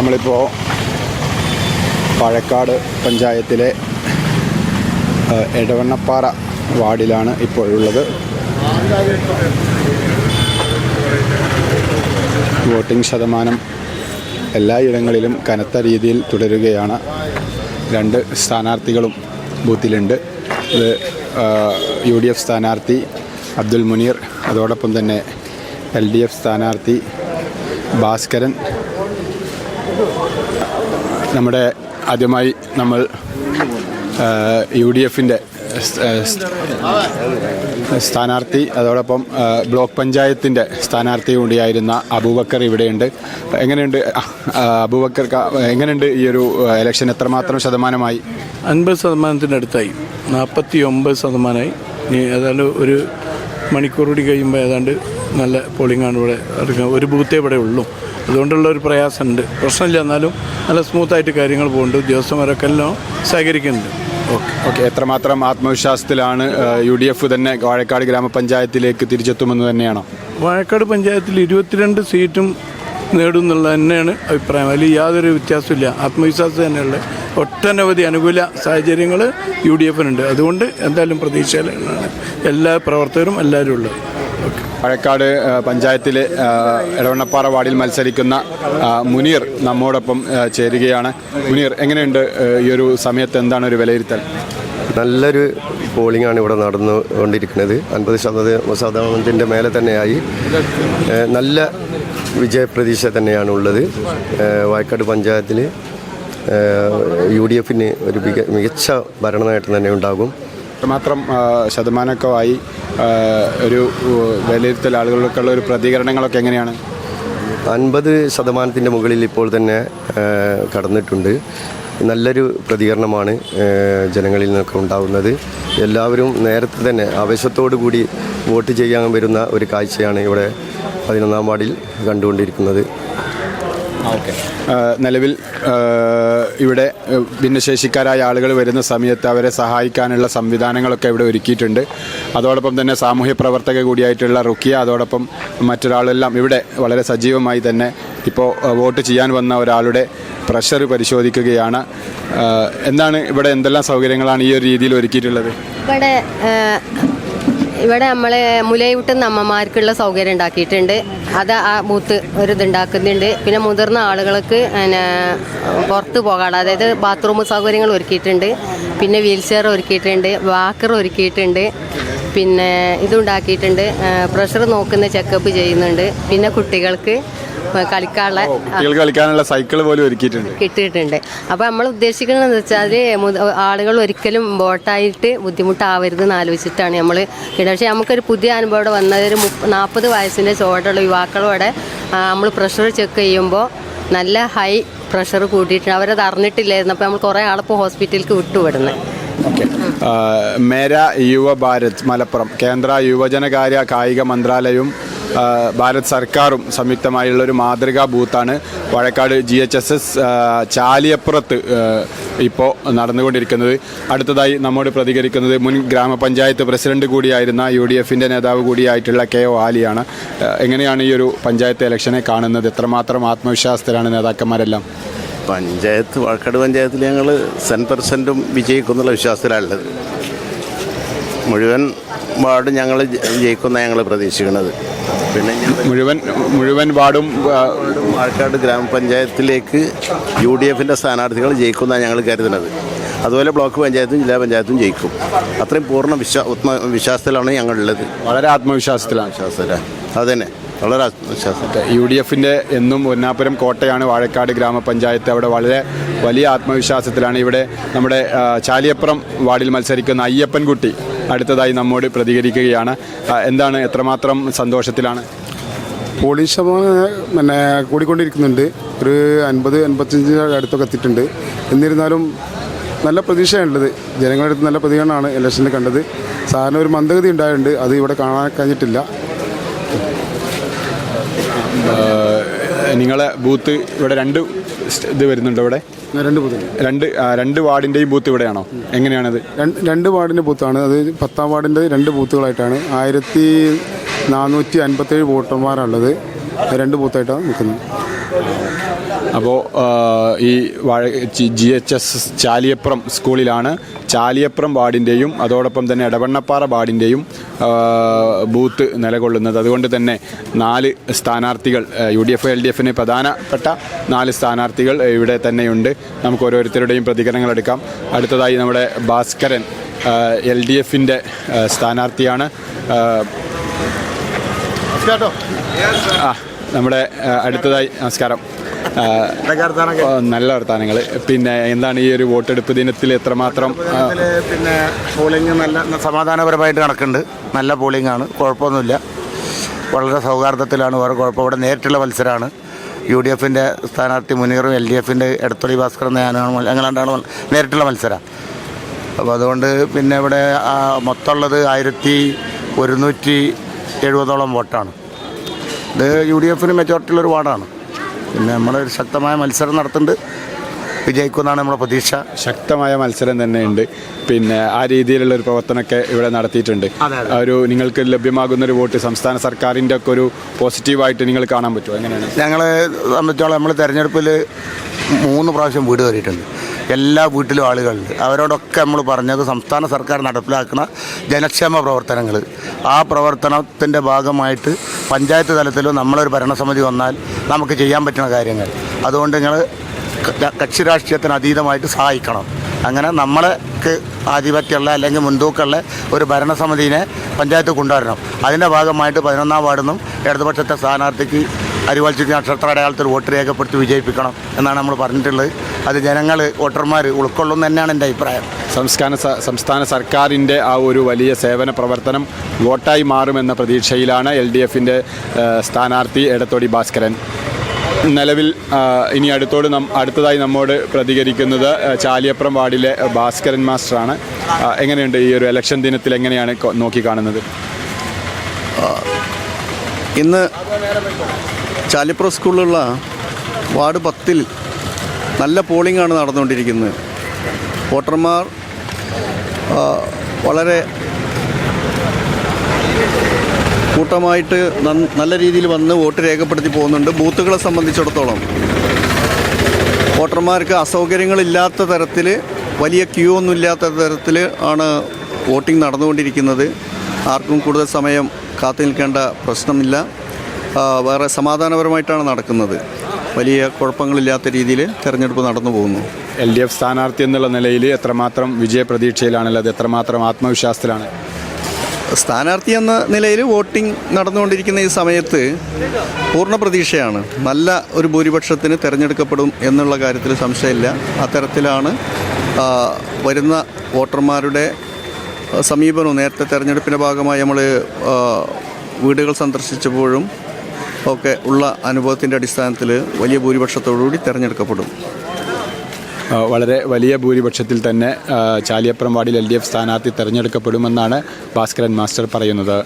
നമ്മളിപ്പോൾ പഴക്കാട് പഞ്ചായത്തിലെ എടവണ്ണപ്പാറ വാർഡിലാണ് ഇപ്പോഴുള്ളത്. വോട്ടിംഗ് ശതമാനം എല്ലായിടങ്ങളിലും കനത്ത രീതിയിൽ തുടരുകയാണ്. രണ്ട് സ്ഥാനാർത്ഥികളും ബൂത്തിലുണ്ട്. ഇത് യു ഡി എഫ് സ്ഥാനാർത്ഥി അബ്ദുൽ മുനീർ അതോടൊപ്പം തന്നെ എൽ ഡി എഫ് സ്ഥാനാർത്ഥി ഭാസ്കരൻ നമ്മുടെ ആദ്യമായി നമ്മൾ യു ഡി എഫിന്റെ സ്ഥാനാർത്ഥി അതോടൊപ്പം ബ്ലോക്ക് പഞ്ചായത്തിന്റെ സ്ഥാനാർത്ഥി കൂടിയായിരുന്ന അബൂബക്കർ ഇവിടെയുണ്ട്. എങ്ങനെയുണ്ട് അബൂബക്കർ എങ്ങനെയുണ്ട് ഈ ഒരു ഇലക്ഷൻ എത്രമാത്രം ശതമാനമായി? അൻപത് ശതമാനത്തിന്റെ അടുത്തായി. നാൽപ്പത്തി ഒമ്പത് ശതമാനമായി ഏതാണ്ട് ഒരു മണിക്കൂർ കൂടി കഴിയുമ്പോൾ ഏതാണ്ട് നല്ല പോളിങ്ങാണ് ഇവിടെ എടുക്കുന്നത്. ഒരു ബൂത്തേ ഇവിടെ ഉള്ളൂ. അതുകൊണ്ടുള്ള ഒരു പ്രയാസമുണ്ട്. പ്രശ്നമില്ല എന്നാലും നല്ല സ്മൂത്തായിട്ട് കാര്യങ്ങൾ പോകുന്നുണ്ട്. ഉദ്യോഗസ്ഥന്മാരൊക്കെ എല്ലാം സഹകരിക്കുന്നുണ്ട്. ഓക്കെ ഓക്കെ എത്രമാത്രം ആത്മവിശ്വാസത്തിലാണ് യു ഡി എഫ് തന്നെ വാഴക്കാട് ഗ്രാമപഞ്ചായത്തിലേക്ക് തിരിച്ചെത്തുമെന്ന് തന്നെയാണോ? വാഴക്കാട് പഞ്ചായത്തിൽ ഇരുപത്തിരണ്ട് സീറ്റും നേടും എന്നുള്ള തന്നെയാണ് അഭിപ്രായം. അതിൽ യാതൊരു വ്യത്യാസമില്ല ആത്മവിശ്വാസം തന്നെയുള്ള ഒട്ടനവധി അനുകൂല സാഹചര്യങ്ങൾ യു ഡി എഫിനുണ്ട് അതുകൊണ്ട് എന്തായാലും പ്രതീക്ഷയിലാണ് എല്ലാ പ്രവർത്തകരും എല്ലാവരും ഉള്ളത്. ഓക്കെ പഞ്ചായത്തിൽ എടവണ്ണപ്പാറ വാർഡിൽ മത്സരിക്കുന്ന മുനീർ നമ്മോടൊപ്പം ചേരുകയാണ്. മുനീർ എങ്ങനെയുണ്ട് ഈ ഒരു സമയത്ത് എന്താണ് ഒരു വിലയിരുത്തൽ? നല്ലൊരു പോളിംഗ് ആണ് ഇവിടെ നടന്നുകൊണ്ടിരിക്കുന്നത്. അൻപത് ശതമാനം ശതമാനത്തിന്റെ മേലെ തന്നെയായി. നല്ല വിജയപ്രതീക്ഷ തന്നെയാണ് ഉള്ളത്. വായക്കാട് പഞ്ചായത്തിൽ യു ഡി എഫിന് ഒരു മിക മികച്ച ഭരണമായിട്ട് തന്നെ ഉണ്ടാകും. മാത്രം ശതമാനമൊക്കെ ആയി ഒരു വിലയിരുത്തൽ ആളുകൾക്കുള്ള ഒരു പ്രതികരണങ്ങളൊക്കെ എങ്ങനെയാണ്? അൻപത് ശതമാനത്തിന്റെ മുകളിൽ ഇപ്പോൾ തന്നെ കടന്നിട്ടുണ്ട്. നല്ലൊരു പ്രതികരണമാണ് ജനങ്ങളിൽ നിന്നൊക്കെ ഉണ്ടാകുന്നത് എല്ലാവരും നേരത്തെ തന്നെ ആവേശത്തോടു കൂടി വോട്ട് ചെയ്യാൻ വരുന്ന ഒരു കാഴ്ചയാണ് ഇവിടെ പതിനൊന്നാം വാർഡിൽ കണ്ടുകൊണ്ടിരിക്കുന്നത്. ഓക്കെ. നിലവിൽ ഇവിടെ ഭിന്നശേഷിക്കാരായ ആളുകൾ വരുന്ന സമയത്ത് അവരെ സഹായിക്കാനുള്ള സംവിധാനങ്ങളൊക്കെ ഇവിടെ ഒരുക്കിയിട്ടുണ്ട്. അതോടൊപ്പം തന്നെ സാമൂഹ്യ പ്രവർത്തക കൂടിയായിട്ടുള്ള റുക്കിയ അതോടൊപ്പം മറ്റൊരാളെല്ലാം ഇവിടെ വളരെ സജീവമായി തന്നെ ഇപ്പോൾ വോട്ട് ചെയ്യാൻ വന്ന ഒരാളുടെ പ്രഷർ പരിശോധിക്കുകയാണ്. എന്താണ് ഇവിടെ എന്തെല്ലാം സൗകര്യങ്ങളാണ് ഈ ഒരു രീതിയിൽ ഒരുക്കിയിട്ടുള്ളത്? ഇവിടെ ഇവിടെ നമ്മൾ മുലയൂട്ടുന്ന അമ്മമാർക്കുള്ള സൗകര്യം ഉണ്ടാക്കിയിട്ടുണ്ട്. അത് ആ ബൂത്ത് ഒരു ഇതുണ്ടാക്കുന്നുണ്ട്. പിന്നെ മുതിർന്ന ആളുകൾക്ക് പിന്നെ പുറത്ത് പോകാതെ അതായത് ബാത്റൂം സൗകര്യങ്ങൾ ഒരുക്കിയിട്ടുണ്ട്. പിന്നെ വീൽ ചെയർ ഒരുക്കിയിട്ടുണ്ട് വാക്കർ ഒരുക്കിയിട്ടുണ്ട്. പിന്നെ ഇതുണ്ടാക്കിയിട്ടുണ്ട്. പ്രഷർ നോക്കുന്ന ചെക്കപ്പ് ചെയ്യുന്നുണ്ട്. പിന്നെ കുട്ടികൾക്ക് കളിക്കാനുള്ള കുട്ടികൾക്ക് കളിക്കാനുള്ള സൈക്കിൾ പോലും ഒരുക്കിയിട്ടുണ്ട്. കിട്ടിയിട്ടുണ്ട്. അപ്പോൾ നമ്മൾ ഉദ്ദേശിക്കുന്നത് വെച്ചാൽ ആളുകൾ ഒരിക്കലും ബോട്ടായിട്ട് ബുദ്ധിമുട്ടാവരുത് എന്ന് ആലോചിച്ചിട്ടാണ് നമ്മൾ പക്ഷേ നമുക്കൊരു പുതിയ അനുഭവം ഇവിടെ വന്നത് ഒരു നാൽപ്പത് വയസ്സിന്റെ ചുവടുള്ള യുവാക്കളോടെ നമ്മൾ പ്രഷർ ചെക്ക് ചെയ്യുമ്പോൾ നല്ല ഹൈ പ്രഷർ കൂട്ടിയിട്ടുണ്ട്. അവരത് അറിഞ്ഞിട്ടില്ലായിരുന്നു. അപ്പോൾ നമ്മൾ കുറേ ആളിപ്പോൾ ഹോസ്പിറ്റലിലേക്ക് വിട്ടുവിടുന്നത് മേര യുവ ഭാരത് മലപ്പുറം. കേന്ദ്ര യുവജനകാര്യ കായിക മന്ത്രാലയവും ഭാരത് സർക്കാരും സംയുക്തമായുള്ള ഒരു മാതൃകാ ബൂത്താണ് Vazhakkad G H S S ചാലിയപ്പുറത്ത് ഇപ്പോൾ നടന്നുകൊണ്ടിരിക്കുന്നത്. അടുത്തതായി നമ്മോട് പ്രതികരിക്കുന്നത് മുൻ ഗ്രാമപഞ്ചായത്ത് പ്രസിഡന്റ് കൂടിയായിരുന്ന യു ഡി എഫിന്റെ നേതാവ് കൂടിയായിട്ടുള്ള കെ ഒ ആലിയാണ്. എങ്ങനെയാണ് ഈ ഒരു പഞ്ചായത്ത് ഇലക്ഷനെ കാണുന്നത്? എത്രമാത്രം ആത്മവിശ്വാസത്തിലാണ് നേതാക്കന്മാരെല്ലാം? പഞ്ചായത്ത് വാഴക്കാട് പഞ്ചായത്തിൽ ഞങ്ങൾ സെൻ പെർസെന്റും വിജയിക്കുന്നുള്ള വിശ്വാസത്തിലാണുള്ളത്. മുഴുവൻ വാർഡ് ഞങ്ങൾ ജയിക്കുന്ന ഞങ്ങൾ പ്രതീക്ഷിക്കുന്നത്. പിന്നെ ഞാൻ മുഴുവൻ മുഴുവൻ വാർഡും ആൾക്കാട് വാഴക്കാട് ഗ്രാമപഞ്ചായത്തിലേക്ക് യു ഡി എഫിന്റെ സ്ഥാനാർത്ഥികൾ ജയിക്കുമെന്നാണ് ഞങ്ങൾ കരുതുന്നത്. അതുപോലെ ബ്ലോക്ക് പഞ്ചായത്തും ജില്ലാ പഞ്ചായത്തും ജയിക്കും. അത്രയും പൂർണ വിശ്വാ വിശ്വാസത്തിലാണ് ഞങ്ങളുള്ളത്. വളരെ ആത്മവിശ്വാസത്തിലാണ്. വിശ്വാസത്തിലാണ് അതന്നെ. വളരെ ആത്മവിശ്വാസം. യു ഡി എഫിന്റെ എന്നും ഒന്നാപുരം കോട്ടയാണ് വാഴക്കാട് ഗ്രാമപഞ്ചായത്ത്. അവിടെ വളരെ വലിയ ആത്മവിശ്വാസത്തിലാണ് ഇവിടെ നമ്മുടെ ചാലിയപ്പുറം വാർഡിൽ മത്സരിക്കുന്ന അയ്യപ്പൻകുട്ടി. അടുത്തതായി നമ്മോട് പ്രതികരിക്കുകയാണ്. എന്താണ് എത്രമാത്രം സന്തോഷത്തിലാണ്? പോളിംഗ് ശതമാനം പിന്നെ കൂടിക്കൊണ്ടിരിക്കുന്നുണ്ട്. ഒരു അൻപത് അൻപത്തഞ്ച് അടുത്തൊക്കെ എത്തിയിട്ടുണ്ട്. എന്നിരുന്നാലും നല്ല പ്രതീക്ഷയാണുള്ളത്. ജനങ്ങളുടെ അടുത്ത് നല്ല പ്രതികരണമാണ് ഇലക്ഷനിൽ കണ്ടത്. സാധാരണ ഒരു മന്ദഗതി ഉണ്ടായിട്ടുണ്ട്. അത് ഇവിടെ കാണാൻ കഴിഞ്ഞിട്ടില്ല. നിങ്ങളെ ബൂത്ത് ഇവിടെ രണ്ട് ഇത് വരുന്നുണ്ട് ഇവിടെ? രണ്ട് ബൂത്ത്. രണ്ട് രണ്ട് വാർഡിന്റെയും ബൂത്ത് ഇവിടെയാണോ? എങ്ങനെയാണത്? രണ്ട് വാർഡിന്റെ വാർഡിന്റെ ബൂത്താണ്. അത് പത്താം വാർഡിന്റെ രണ്ട് ബൂത്തുകളായിട്ടാണ്. ആയിരത്തി നാനൂറ്റി അൻപത്തേഴ് വോട്ടർമാരാണുള്ളത്. രണ്ട് ബൂത്തായിട്ടാണ് നിൽക്കുന്നത്. അപ്പോൾ ഈ വാഴ ജി എച്ച് എസ് ചാലിയപ്പുറം സ്കൂളിലാണ് ചാലിയപ്പുറം വാർഡിന്റെയും അതോടൊപ്പം തന്നെ എടവണ്ണപ്പാറ വാർഡിന്റെയും ബൂത്ത് നിലകൊള്ളുന്നത്. അതുകൊണ്ട് തന്നെ നാല് സ്ഥാനാർത്ഥികൾ U D F L D എഫിന് പ്രധാനപ്പെട്ട നാല് സ്ഥാനാർത്ഥികൾ ഇവിടെ തന്നെയുണ്ട്. നമുക്ക് ഓരോരുത്തരുടെയും പ്രതികരണങ്ങൾ എടുക്കാം. അടുത്തതായി നമ്മുടെ ഭാസ്കരൻ എൽ ഡി എഫിന്റെ സ്ഥാനാർത്ഥിയാണ്. ആ, നമ്മുടെ അടുത്തതായി നമസ്കാരം. നല്ല വർത്താനങ്ങൾ പിന്നെ എന്താണ് ഈ ഒരു വോട്ടെടുപ്പ് ദിനത്തിൽ എത്രമാത്രം പിന്നെ പോളിംഗ് നല്ല സമാധാനപരമായിട്ട് നടക്കുന്നുണ്ട്. നല്ല പോളിംഗ് ആണ്. കുഴപ്പമൊന്നുമില്ല. വളരെ സൗഹാർദ്ദത്തിലാണ് വേറെ കുഴപ്പം. ഇവിടെ നേരിട്ടുള്ള മത്സരമാണ്. യു ഡി എഫിന്റെ സ്ഥാനാർത്ഥി മുനീറും എൽ ഡി എഫിന്റെ എടത്തൊളി ഭാസ്കറും ഞാനാണ് മത്സരം. ഞങ്ങളാണ്ടാണ് നേരിട്ടുള്ള മത്സരം. അപ്പോൾ അതുകൊണ്ട് പിന്നെ ഇവിടെ മൊത്തമുള്ളത് ആയിരത്തി ഒരുന്നൂറ്റി എഴുപതോളം വോട്ടാണ്. ഇത് യു ഡി എഫിന് മെജോറിറ്റിയുള്ളൊരു വാർഡാണ്. പിന്നെ നമ്മളൊരു ശക്തമായ മത്സരം നടത്തുന്നുണ്ട്. വിജയിക്കുമെന്നാണ് നമ്മുടെ പ്രതീക്ഷ. ശക്തമായ മത്സരം തന്നെയുണ്ട്. പിന്നെ ആ രീതിയിലുള്ള ഒരു പ്രവർത്തനമൊക്കെ ഇവിടെ നടത്തിയിട്ടുണ്ട്. ഒരു നിങ്ങൾക്ക് ലഭ്യമാകുന്ന ഒരു വോട്ട് സംസ്ഥാന സർക്കാരിന്റെ ഒക്കെ ഒരു പോസിറ്റീവായിട്ട് നിങ്ങൾ കാണാൻ പറ്റുമോ? എങ്ങനെയാണ്? ഞങ്ങളെ സംബന്ധിച്ചോളം നമ്മൾ തെരഞ്ഞെടുപ്പിൽ മൂന്ന് പ്രാവശ്യം വീട് കയറിയിട്ടുണ്ട്. എല്ലാ വീട്ടിലും ആളുകളുണ്ട്. അവരോടൊക്കെ നമ്മൾ പറഞ്ഞത് സംസ്ഥാന സർക്കാർ നടപ്പിലാക്കുന്ന ജനക്ഷേമ പ്രവർത്തനങ്ങൾ. ആ പ്രവർത്തനത്തിന്റെ ഭാഗമായിട്ട് പഞ്ചായത്ത് തലത്തിലും നമ്മളൊരു ഭരണസമിതി വന്നാൽ നമുക്ക് ചെയ്യാൻ പറ്റുന്ന കാര്യങ്ങൾ. അതുകൊണ്ട് നിങ്ങൾ കക്ഷി രാഷ്ട്രീയത്തിന് അതീതമായിട്ട് സഹായിക്കണം. അങ്ങനെ നമ്മൾക്ക് ആധിപത്യമുള്ള അല്ലെങ്കിൽ മുൻതൂക്കമുള്ള ഒരു ഭരണസമിതിനെ പഞ്ചായത്ത് കൊണ്ടുവരണം. അതിന്റെ ഭാഗമായിട്ട് പതിനൊന്നാം വാർഡിൽ നിന്നും ഇടതുപക്ഷത്തെ സ്ഥാനാർത്ഥിക്ക് അരിവാൾ ചുറ്റി നക്ഷത്ര അടയാളത്തിൽ വോട്ട് രേഖപ്പെടുത്തി വിജയിപ്പിക്കണം എന്നാണ് നമ്മൾ പറഞ്ഞിട്ടുള്ളത്. അത് ജനങ്ങൾ വോട്ടർമാർ ഉൾക്കൊള്ളും തന്നെയാണ് എന്റെ അഭിപ്രായം. സംസ്ഥാന സംസ്ഥാന സർക്കാരിന്റെ ആ ഒരു വലിയ സേവന പ്രവർത്തനം വോട്ടായി മാറുമെന്ന പ്രതീക്ഷയിലാണ് എൽ ഡി എഫിന്റെ സ്ഥാനാർത്ഥി എടത്തോടി ഭാസ്കരൻ. നിലവിൽ ഇനി അടുത്തോട് നം അടുത്തതായി നമ്മോട് പ്രതികരിക്കുന്നത് ചാലിയപ്പുറം വാർഡിലെ ഭാസ്കരൻ മാസ്റ്ററാണ്. എങ്ങനെയുണ്ട് ഈ ഒരു ഇലക്ഷൻ ദിനത്തിൽ എങ്ങനെയാണ് നോക്കിക്കാണുന്നത്? ഇന്ന് ചാലിപ്പുറം സ്കൂളിലുള്ള വാർഡ് പത്തിൽ നല്ല പോളിംഗ് ആണ് നടന്നുകൊണ്ടിരിക്കുന്നത്. വോട്ടർമാർ വളരെ കൂട്ടമായിട്ട് നല്ല രീതിയിൽ വന്ന് വോട്ട് രേഖപ്പെടുത്തി പോകുന്നുണ്ട്. ബൂത്തുകളെ സംബന്ധിച്ചിടത്തോളം വോട്ടർമാർക്ക് അസൗകര്യങ്ങളില്ലാത്ത തരത്തിൽ വലിയ ക്യൂ ഒന്നും ഇല്ലാത്ത തരത്തിൽ ആണ് വോട്ടിംഗ് നടന്നുകൊണ്ടിരിക്കുന്നത്. ആർക്കും കൂടുതൽ സമയം കാത്തു നിൽക്കേണ്ട പ്രശ്നമില്ല. വേറെ സമാധാനപരമായിട്ടാണ് നടക്കുന്നത്. വലിയ കുഴപ്പങ്ങളില്ലാത്ത രീതിയിൽ തെരഞ്ഞെടുപ്പ് നടന്നു പോകുന്നു. എൽ ഡി എഫ് സ്ഥാനാർത്ഥി എന്നുള്ള നിലയിൽ എത്രമാത്രം വിജയപ്രതീക്ഷയിലാണുള്ളത് എത്രമാത്രം ആത്മവിശ്വാസത്തിലാണ്? സ്ഥാനാർത്ഥി എന്ന നിലയിൽ വോട്ടിംഗ് നടന്നുകൊണ്ടിരിക്കുന്ന ഈ സമയത്ത് പൂർണ പ്രതീക്ഷയാണ്. നല്ല ഒരു ഭൂരിപക്ഷത്തിന് തിരഞ്ഞെടുക്കപ്പെടും എന്നുള്ള കാര്യത്തിൽ സംശയമില്ല. അത്തരത്തിലാണ് വരുന്ന വോട്ടർമാരുടെ സമീപനവും നേരത്തെ തെരഞ്ഞെടുപ്പിന്റെ ഭാഗമായി നമ്മൾ വീടുകൾ സന്ദർശിച്ചപ്പോഴും ഒക്കെ ഉള്ള അനുഭവത്തിന്റെ അടിസ്ഥാനത്തിൽ വലിയ ഭൂരിപക്ഷത്തോടുകൂടി തിരഞ്ഞെടുക്കപ്പെടും. വളരെ വലിയ ഭൂരിപക്ഷത്തിൽ തന്നെ ചാലിയപ്പുറം വാർഡിൽ എൽ ഡി എഫ് സ്ഥാനാർത്ഥി തെരഞ്ഞെടുക്കപ്പെടുമെന്നാണ് ഭാസ്കരൻ മാസ്റ്റർ പറയുന്നത്.